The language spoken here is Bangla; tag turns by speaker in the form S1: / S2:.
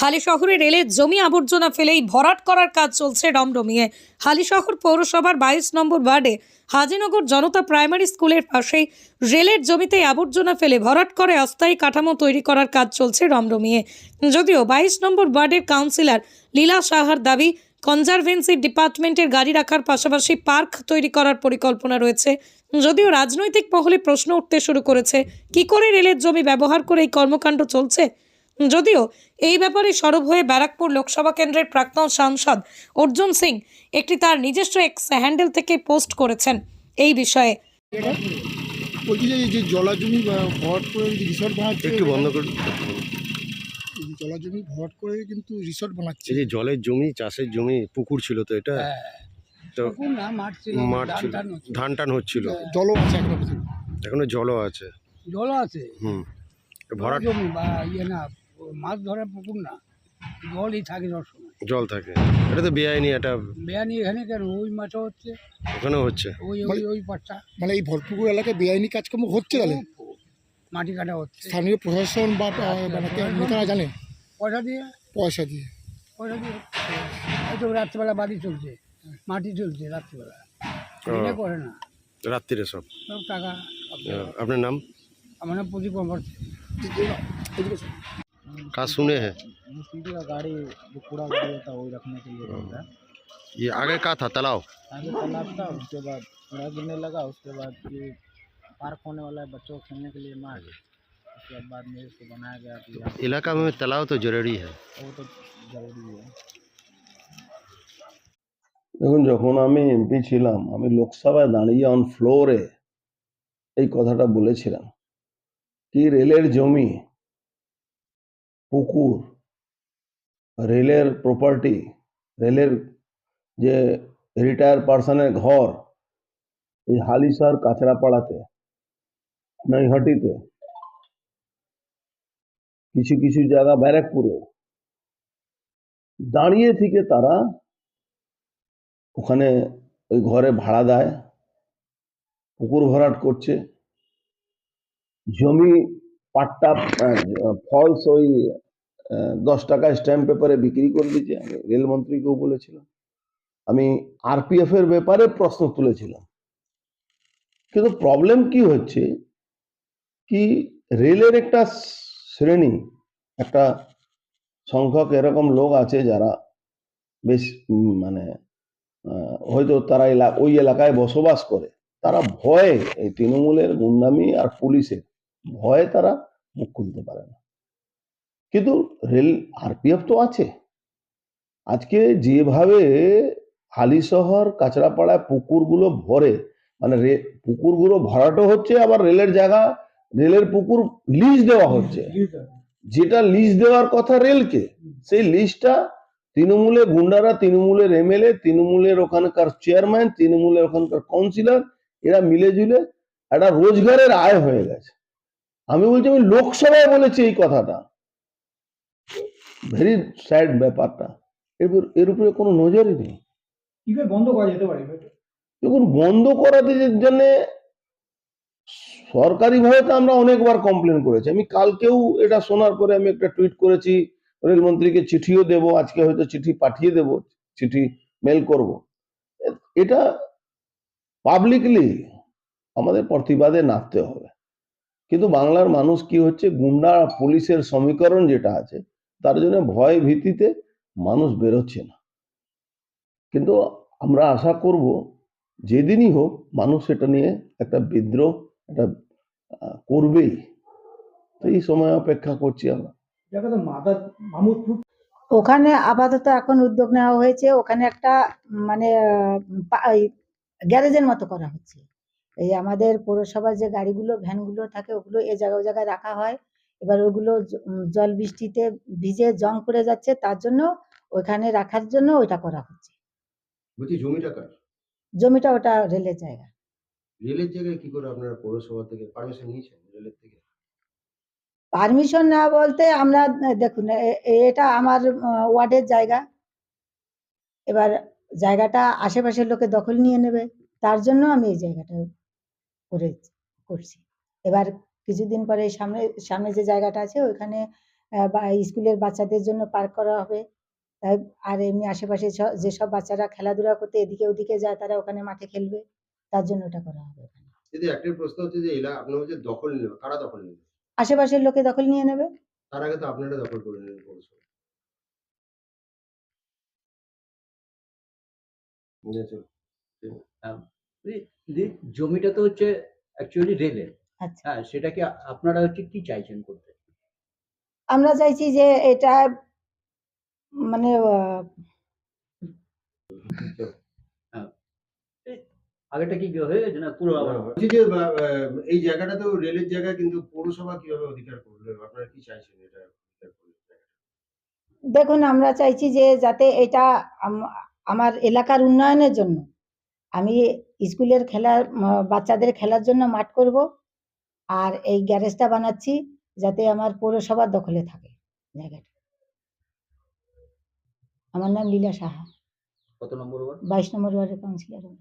S1: হালিশহরে রেলের জমি আবর্জনা ফেলেই ভরাট করার কাজ চলছে রমরমিয়ে হালিশহর পৌরসভার বাইশ নম্বর ওয়ার্ডে হাজিনগর জনতা প্রাইমারি স্কুলের পাশেই রেলের জমিতে আবর্জনা ফেলে ভরাট করে অস্থায়ী কাঠামো তৈরি করার কাজ চলছে রমরমিয়ে যদিও বাইশ নম্বর ওয়ার্ডের কাউন্সিলর লীলা সাহার দাবি, কনজারভেন্সি ডিপার্টমেন্টের গাড়ি রাখার পাশাপাশি পার্ক তৈরি করার পরিকল্পনা রয়েছে। যদিও রাজনৈতিক মহলে প্রশ্ন উঠতে শুরু করেছে, কি করে রেলের জমি ব্যবহার করে এই কর্মকাণ্ড চলছে? যদিও এই ব্যাপারে সরব হয়ে ব্যারাকপুর লোকসভা কেন্দ্রের প্রাক্তন সাংসদ অর্জুন সিং একটি তার নিজস্ব এক্স হ্যান্ডেল থেকে পোস্ট করেছেন এই বিষয়ে।
S2: বলছি যে যে জলাজমি ভরাট করে রিসর্ট বানাচ্ছে
S3: একটু বন্ধ করুন।
S2: জলাজমি ভরাট করে কিন্তু রিসর্ট বানাচ্ছে।
S3: যে জলের জমি চাষের জমি পুকুর ছিল তো এটা? তো
S4: পুকুর না মাঠ ছিল ধান টান হচ্ছে।
S3: ধান টান হচ্ছিল।
S2: জলও আছে
S3: এখনও জলও আছে।
S4: জলও আছে।
S3: হুম। ভরাট
S4: জমি বা ইয়ে না মাছ ধরার পুকুর না জলই থাকে সবসময়
S3: জল থাকে। এটা তো বেআইনি এটা
S4: বেয়ানি এখানে কেন? ওই মাছও হচ্ছে।
S3: ওখানেও হচ্ছে।
S4: ওই ওই ওই পাটটা।
S2: মানে এই ভরপুকুর এলাকায় বেআইনি কাজকর্ম হচ্ছে তাহলে?
S4: মাটি কাটা হচ্ছে।
S2: স্থানীয় প্রশাসন বা মানে নেতারা জানে?
S4: পয়সা দিয়ে?
S2: পয়সা দিয়ে।
S4: পয়সা দিয়ে। হয়তো রাত্রিবেলা বাড়ি চলছে। মাটি চলছে রাত্রিবেলা। দিনে করে না।
S3: রাত্রিরে সব।
S4: সব টাকা।
S3: আপনার নাম?
S4: আমার নাম প্রদীপ কর্মর
S3: कहाँ सुने हैं
S5: मिट्टी का गाड़ी जो कूड़ा गाड़ी होता है वही रखने के लिए रहता है
S3: ये आगे का था तालाब
S5: आगे तालाब था उसके बाद कूड़ा गिरने लगा उसके बाद ये पार्क होने वाला है बच्चों को खेलने के लिए मार्ग उसके बाद में इसको बनाया गया कि यहाँ
S3: इलाका में तालाब तो जरूरी है
S5: वो तो जरूरी है
S6: দেখুন যখন আমি এমপি ছিলাম আমি লোকসভায় দাঁড়িয়ে অন ফ্লোরে এই কথাটা বলেছিলাম কি রেলের জমি পুকুর, রেলের প্রপার্টি রেলের যে রিটায়ার পার্সনের ঘর, এই হালিশহর কাঁচরাপাড়াতে, নৈহাটিতে, কিছু কিছু জায়গা ব্যারাকপুরে দাঁড়িয়ে থেকে তারা ওখানে ওই ঘরে ভাড়া দেয়, পুকুর ভরাট করছে, জমি পাট্টা ফলস ওই দশ টাকা স্ট্যাম্প পেপারে বিক্রি করে দিচ্ছে আমি রেলমন্ত্রীকেও বলেছিলাম। আমি আরপিএফ এর ব্যাপারে প্রশ্ন তুলেছিলাম। কিন্তু প্রবলেম কি হচ্ছে কি রেলের একটা শ্রেণি, একটা সংখ্যক এরকম লোক আছে যারা বেশ মানে হয়তো তারা ওই এলাকায় বসবাস করে। তারা ভয়ে এই তৃণমূলের গুন্ডামি আর পুলিশের ভয়ে তারা মুখ খুলতে পারে না। কিন্তু রেল আরপিএফ তো আছে। আজকে যেভাবে হালিশহর কাঁচরাপাড়ায় পুকুরগুলো ভরে মানে পুকুরগুলো ভরাটও হচ্ছে আবার রেলের জায়গা রেলের পুকুর লিজ দেওয়া হচ্ছে। যেটা লিজ দেওয়ার কথা রেলকে সেই লিজটা তৃণমূলে গুন্ডারা তৃণমূলের এমএলএ তৃণমূলের ওখানকার চেয়ারম্যান তৃণমূলের ওখানকার কাউন্সিলর এরা মিলে জুলে একটা রোজগারের আয় হয়ে গেছে। আমি বলছি আমি লোকসভায় বলেছি এই কথাটা। ভেরি স্যাড ব্যাপারটা। এর এর উপরে কোনো নজরই নেই।
S7: কীভাবে বন্ধ করা যেতে পারে?
S6: দেখুন বন্ধ করাতে জন্য সরকারিভাবে তো আমরা অনেকবার কমপ্লেন করেছি। আমি কালকেও এটা শোনার পরে আমি একটা টুইট করেছি রেলমন্ত্রীকে চিঠিও দেব আজকে হয়তো চিঠি পাঠিয়ে দেব চিঠি মেল করব। এটা পাবলিকলি আমাদের প্রতিবাদে নামতে হবে। কিন্তু বাংলার মানুষ কি হচ্ছে? গুন্ডা পুলিশের সমীকরণ যেটা আছে তার জন্য ভয় ভীতিতে মানুষ বেরোচ্ছে না। কিন্তু আমরা আশা করব যেদিনই হোক মানুষ এটা নিয়ে একটা বিদ্রোহ একটা করবেই। তো এই সময় অপেক্ষা করছি আমরা।
S7: জায়গাটা মাদার মামুদপুর
S8: ওখানে আপাতত এখন উদ্যোগ নেওয়া হয়েছে। ওখানে একটা মানে আহ, গ্যারেজের মতো করা হচ্ছে। এই আমাদের পৌরসভার যে গাড়িগুলো ভ্যানগুলো থাকে ওগুলো এ জায়গায় ওই জায়গায় রাখা হয়। এবার ওগুলো জল বৃষ্টিতে ভিজে জং করে যাচ্ছে তার জন্য ওইখানে রাখার জন্য ওইটা করা হচ্ছে।
S3: বলছি জমিটা কার?
S8: জমিটা ওটা রেলের জায়গা।
S3: রেলের জায়গায় কি করে আপনারা পৌরসভা থেকে পারমিশন নিয়েছেন রেলের থেকে?
S8: পারমিশন না বলতে আমরা দেখুন এটা আমার ওয়ার্ডের জায়গা। এবার জায়গাটা আশেপাশের লোকে দখল নিয়ে নেবে তার জন্য আমি এই জায়গাটা করে করছি। এবার কিছুদিন পরে সামনে সামনে যে জায়গাটা আছে ওইখানে বা স্কুলের বাচ্চাদের জন্য পার্ক করা হবে। তাই আর এমনি আশেপাশে যেসব বাচ্চারা খেলাধুলা করতে এদিকে ওদিকে যায় তারা ওখানে মাঠে খেলবে। তার জন্য এটা করা হবে
S3: যদি একটাই প্রশ্ন হচ্ছে যে এলাকা আপনার হচ্ছে দখল নেবে কারা দখল নেবে?
S8: আশেপাশের লোকে দখল নিয়ে নেবে।
S3: তার আগে তো আপনারা দখল করে নেবেন পৌরসভা
S9: যে জমিটা তো হচ্ছে অ্যাকচুয়ালি রেলের
S8: আচ্ছা।
S9: হ্যাঁ সেটাকে আপনারা হচ্ছে কি চাইছেন করতে?
S8: আমরা চাইছি যে এটা মানে আহ,
S9: আগেটা কি হয়ে গেছে না পুরো আবার
S3: বলছি যে এই জায়গাটা তো রেলের জায়গা কিন্তু পৌরসভা কীভাবে অধিকার করবে আপনারা কি চাইছেন এটা?
S8: দেখুন আমরা চাইছি যে যাতে এটা আম- আমার এলাকার উন্নয়নের জন্য আমি স্কুলের খেলার উম, বাচ্চাদের খেলার জন্য মাঠ করব আর এই গ্যারেজটা বানাচ্ছি যাতে আমার পৌরসভার দখলে থাকে জায়গাটা। আমার নাম লীলা সাহা।
S9: কত নম্বর ওয়ার্ড?
S8: বাইশ নম্বর ওয়ার্ডের কাউন্সিলর। আমি